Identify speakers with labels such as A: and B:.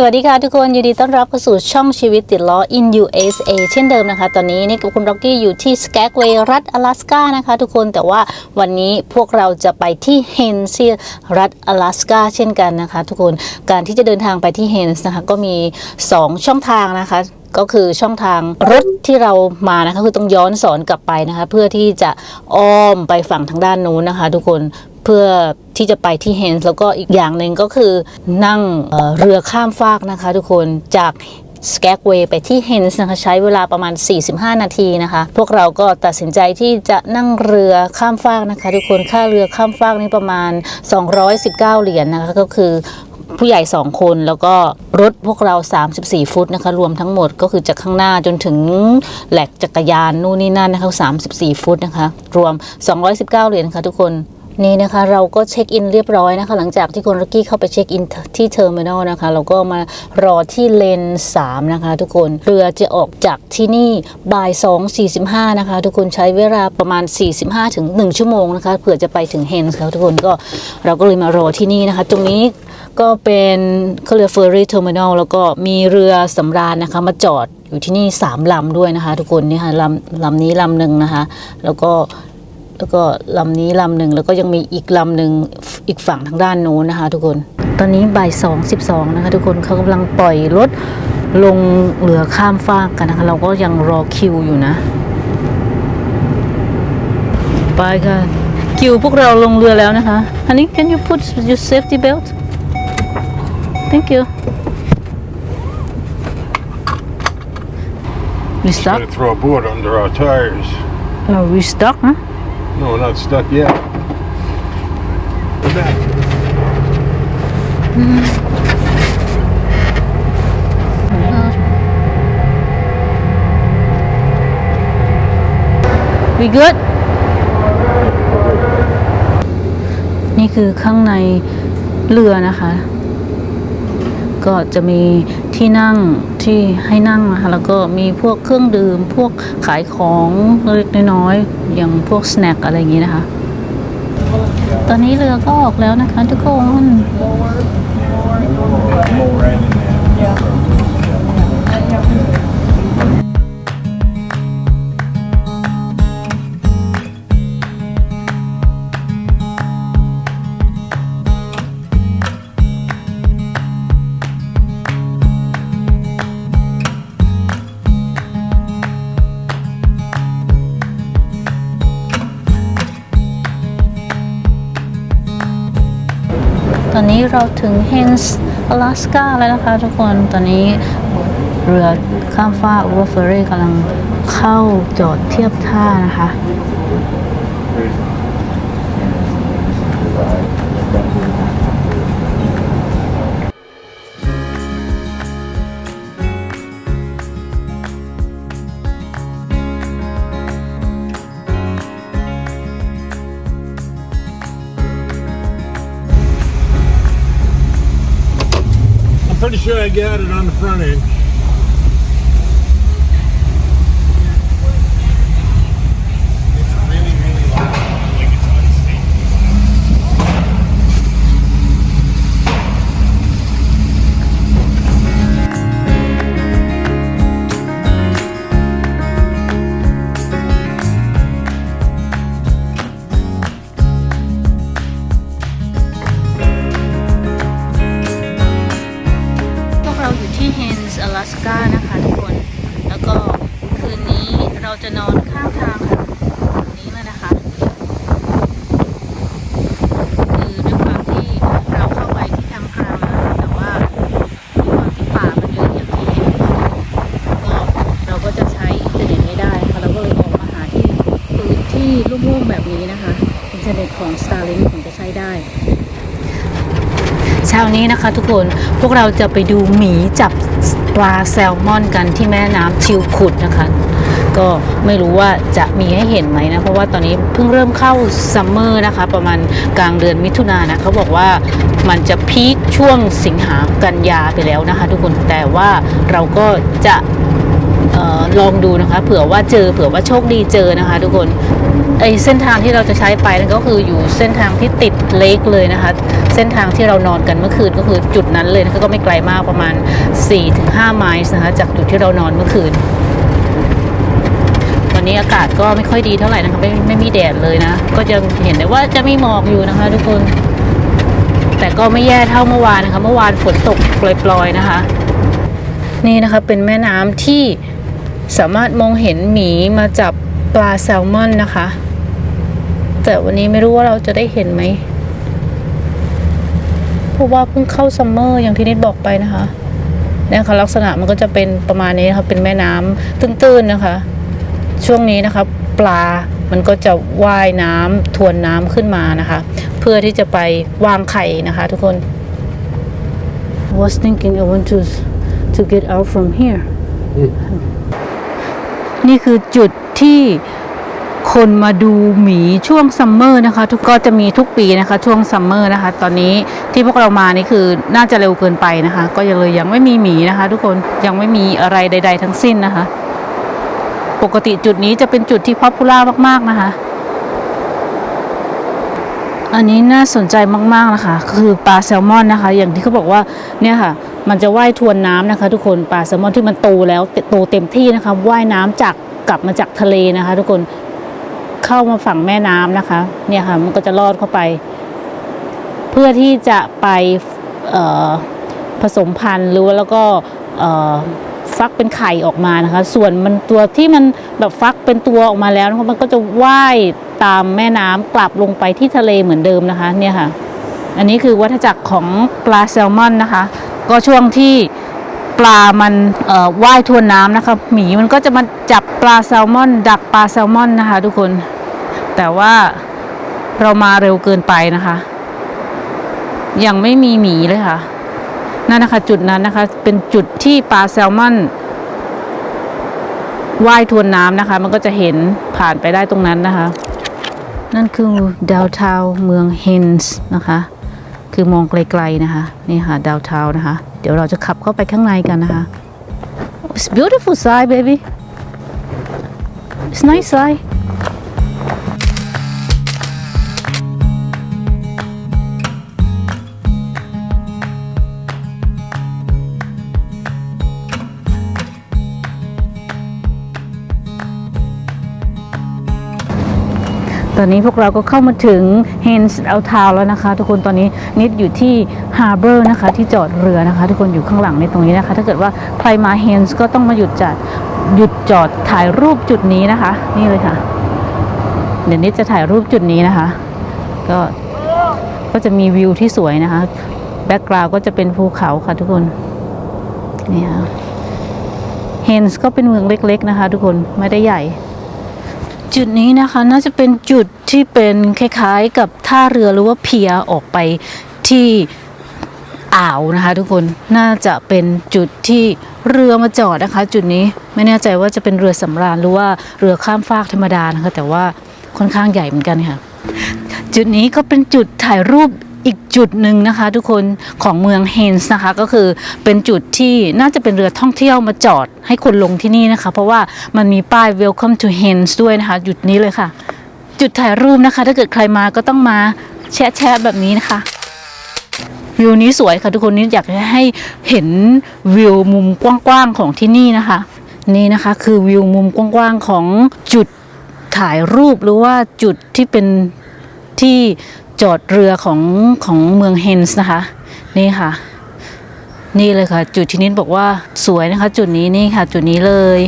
A: สวัสดีค่ะทุกคนยินดีต้อนรับเข้าสู่ช่องชีวิตติดล้อ in USA เช่นเดิมนะคะ ตอนนี้นี่กับคุณร็อกกี้อยู่ที่สแกกเวย์รัฐอลาสกานะคะ ทุกคนแต่ว่าวันนี้พวกเราจะไปที่เฮนซีรัฐอลาสกาเช่นกันนะคะ ทุกคนการที่จะเดินทางไปที่เฮนส์นะคะก็มี 2 ช่องทางนะคะก็คือช่องทางรถที่เรามานะคะคือต้องย้อนสอนกลับไปนะคะ เพื่อที่จะอ้อมไปฝั่งทางด้านนู้นนะคะ ทุกคน พื่อที่จะไปที่เฮนส์แล้วก็อีกอย่างหนึ่งก็คือนั่งเเรือข้ามฟากนะคะทุกคนจากสแกกเวย์ไปที่เฮนส์นะคะใช้เวลาประมาณ 45 นาทีนะคะ พวกเราก็ตัดสินใจที่จะนั่งเรือข้ามฟากนะคะ ทุกคนค่าเรือข้ามฟากนี่ประมาณ 219 เหรียญนนะคะก็คือผู้ใหญ่ 2 คนแล้วก็รถพวกเรา 34 ฟุตนะคะ รวมทั้งหมดก็คือจากข้างหน้าจนถึงแหลกจักรยานนู่นนี่นั่นนะคะ 34 ฟุตนะคะ รวม 219 เหรียญค่ะทุกคน นี่นะคะเราก็เช็คอินเรียบร้อยนะคะ หลังจากที่คุณรักกี้เข้าไปเช็คอินที่เทอร์มินอลนะคะ เราก็มารอที่เลน3นะคะทุกคนเรือจะออกจากที่นี่บ่าย2.45นะคะ ทุกคนใช้เวลาประมาณ 45ถึง1ชั่วโมงนะคะเผื่อจะไปถึงเฮนส์ค่ะทุกคนก็เราก็เลยมารอที่นี่นะคะ ตรงนี้ก็เป็นเขาเรียกเฟอร์รี่เทอร์มินอลแล้วก็มีเรือสำราญนะคะ มาจอดอยู่ที่นี่ 3 ลำด้วยนะคะ ทุกคนนี่ค่ะลำลำนี้ลำหนึ่งนะคะ แล้วก็ แล้วก็ลำนี้ลำหนึ่งแล้วก็ยังมีอีกลำหนึ่งอีกฝั่งทางด้านโน้นนะคะ ทุกคน ตอนนี้บ่ายสองสิบสองนะคะทุกคนเขากำลังปล่อยรถลงเรือข้ามฟากกันนะคะ เราก็ยังรอคิวอยู่นะ ไปค่ะ คิวพวกเราลงเรือแล้วนะคะ Honey can you put your safety belt Thank you We
B: Just
A: stuck?
B: gotta throw a board under our tires.
A: Oh, we stuck, huh?
B: No, we're not stuck yet. Come back.
A: We good นี่คือข้างในเรือนะคะ ก็จะมี ที่นั่งที่ให้นั่งนะคะแล้วก็มีพวกเครื่องดื่ม พวกขายของเล็กน้อยๆอย่างพวกสแน็คอะไรอย่างนี้นะคะ ตอนนี้เรือก็ออกแล้วนะคะทุกคน ตอนนี้เราถึงเฮนส์อลาสกาแล้วนะคะทุกคน ตอนนี้เรือข้ามฟากหรือว่าเฟอร์รี่กำลังเข้าจอดเทียบท่านะคะ
B: sure I got it on the front end.
A: ของ Starlink ถึงจะใช้ได้เช้านี้นะคะทุกคนพวกเราจะไปดูหมีจับปลาแซลมอนกันที่แม่น้ำชิวขุดนะคะ ก็ไม่รู้ว่าจะมีให้เห็นไหมนะ เพราะว่าตอนนี้เพิ่งเริ่มเข้าซัมเมอร์นะคะ ประมาณกลางเดือนมิถุนายนนะเขาบอกว่ามันจะพีคช่วงสิงหากันยาไปแล้วนะคะ ทุกคนแต่ว่าเราก็จะ ลองดูนะคะ เผื่อว่าเจอเผื่อว่าโชคดีเจอนะคะ ทุกคนไอเส้นทางที่เราจะใช้ไปนั่นก็คืออยู่เส้นทางที่ติดเลกเลยนะคะ เส้นทางที่เรานอนกันเมื่อคืนก็คือจุดนั้นเลยนะคะก็ไม่ไกลมากประมาณ 4-5 ไมล์นะคะจากจุดที่เรานอนเมื่อคืน วันนี้อากาศก็ไม่ค่อยดีเท่าไหร่นะคะไม่ไม่มีแดดเลยนะ ก็จะเห็นได้ว่าจะมีหมอกอยู่นะคะ ทุกคน แต่ก็ไม่แย่เท่าเมื่อวานนะคะ เมื่อวานฝนตกปล่อยๆนะคะ นี่นะคะเป็นแม่น้ำที่ สามารถมองเห็นหมีมาจับปลาแซลมอนนะคะ แต่วันนี้ไม่รู้ว่าเราจะได้เห็นไหมเพราะว่าเพิ่งเข้าซัมเมอร์อย่างที่นิดบอกไปนะคะเนี่ยค่ะลักษณะมันก็จะเป็นประมาณนี้นะคะเป็นแม่น้ำตื้นๆนะคะ ช่วงนี้นะคะปลามันก็จะว่ายน้ำทวนน้ำขึ้นมานะคะ เพื่อที่จะไปวางไข่นะคะทุกคน was thinking I want to to get out from here นี่คือจุดที่คนมาดูหมีช่วงซัมเมอร์นะคะ ทุกก็จะมีทุกปีนะคะ ช่วงซัมเมอร์นะคะ ตอนนี้ที่พวกเรามานี่คือน่าจะเร็วเกินไปนะคะ ก็ยังเลยยังไม่มีหมีนะคะ ทุกคนยังไม่มีอะไรใด ๆ ทั้งสิ้นนะคะ ปกติจุดนี้จะเป็นจุดที่พ o p ปูล่ามากๆนะคะ อันนี้น่าสนใจมากๆนะคะ คือปลาแซลมอนนะคะ อย่างที่เขาบอกว่าเนี่ยค่ะ มันจะว่ายทวนน้ำนะคะ ทุกคนปลาแซลมอนที่มันโตแล้วโตเต็มที่นะคะว่ายน้ำจากกลับมาจากทะเลนะคะ ทุกคนเข้ามาฝั่งแม่น้ำนะคะ เนี่ยค่ะมันก็จะลอดเข้าไป เพื่อที่จะไปผสมพันธุ์หรือว่าแล้วก็ฟักเป็นไข่ออกมานะคะ ส่วนมันตัวที่มันแบบฟักเป็นตัวออกมาแล้วนะคะมันก็จะว่ายตามแม่น้ำกลับลงไปที่ทะเลเหมือนเดิมนะคะ เนี่ยค่ะ อันนี้คือวัฏจักรของปลาแซลมอนนะคะ ก็ช่วงที่ปลามันว่ายทวนน้ำนะคะ หมีมันก็จะมาจับปลาแซลมอน ดักปลาแซลมอนนะคะ ทุกคน แต่ว่าเรามาเร็วเกินไปนะคะ ยังไม่มีหมีเลยค่ะ นั่นนะคะ จุดนั้นนะคะ เป็นจุดที่ปลาแซลมอนว่ายทวนน้ำนะคะ มันก็จะเห็นผ่านไปได้ตรงนั้นนะคะ นั่นคือดาวเทาเมืองเฮนส์นะคะ คือมองไกลๆนะคะ นี่ค่ะดาวเทานะคะ เดี๋ยวเราจะขับเข้าไปข้างในกันนะคะ It's beautiful side baby It's nice side ตอนนี้พวกเราก็เข้ามาถึง h e n s o u t Town แล้วนะคะ ทุกคนตอนนี้นิดอยู่ที่ Harbor นะคะที่จอดเรือนะคะ ทุกคนอยู่ข้างหลังในตรงนี้นะคะ ถ้าเกิดว่าใครมา h e n s ก็ต้องมาหยุดจัดหยุดจอดถ่ายรูปจุดนี้นะคะ นี่เลยค่ะ เดี๋ยวนิดจะถ่ายรูปจุดนี้นะคะ ก็ก็จะมีวิวที่สวยนะคะแบ็กกราวก็จะเป็นภูเขาค่ะทุกคนนี่ค่ะเฮนส์ก็เป็นเมืองเล็ก ๆ นะคะ ทุกคนไม่ได้ใหญ่ จุดนี้นะคะน่าจะเป็นจุดที่เป็นคล้ายๆกับท่าเรือหรือว่าเพียออกไปที่อ่าวนะคะ ทุกคนน่าจะเป็นจุดที่เรือมาจอดนะคะ จุดนี้ไม่แน่ใจว่าจะเป็นเรือสำราญหรือว่าเรือข้ามฟากธรรมดานะคะแต่ว่าค่อนข้างใหญ่เหมือนกันค่ะ จุดนี้ก็เป็นจุดถ่ายรูป อีกจุดหนึ่งนะคะ ทุกคนของเมืองเฮนส์นะคะ ก็คือเป็นจุดที่น่าจะเป็นเรือท่องเที่ยวมาจอดให้คนลงที่นี่นะคะ เพราะว่ามันมีป้าย welcome to Hens ด้วยนะคะ จุดนี้เลยค่ะ จุดถ่ายรูปนะคะ ถ้าเกิดใครมาก็ต้องมาแชะแชะแบบนี้นะคะวิวนี้สวยค่ะทุกคนนี่อยากให้เห็นวิวมุมกว้างๆของที่นี่นะคะ นี่นะคะคือวิวมุมกว้างๆของจุดถ่ายรูปหรือว่าจุดที่เป็นที่ จอดเรือของของเมืองเฮนส์นะคะ นี่ค่ะ นี่เลยค่ะ จุดที่นิดบอกว่าสวยนะคะ จุดนี้นี่ค่ะ จุดนี้เลย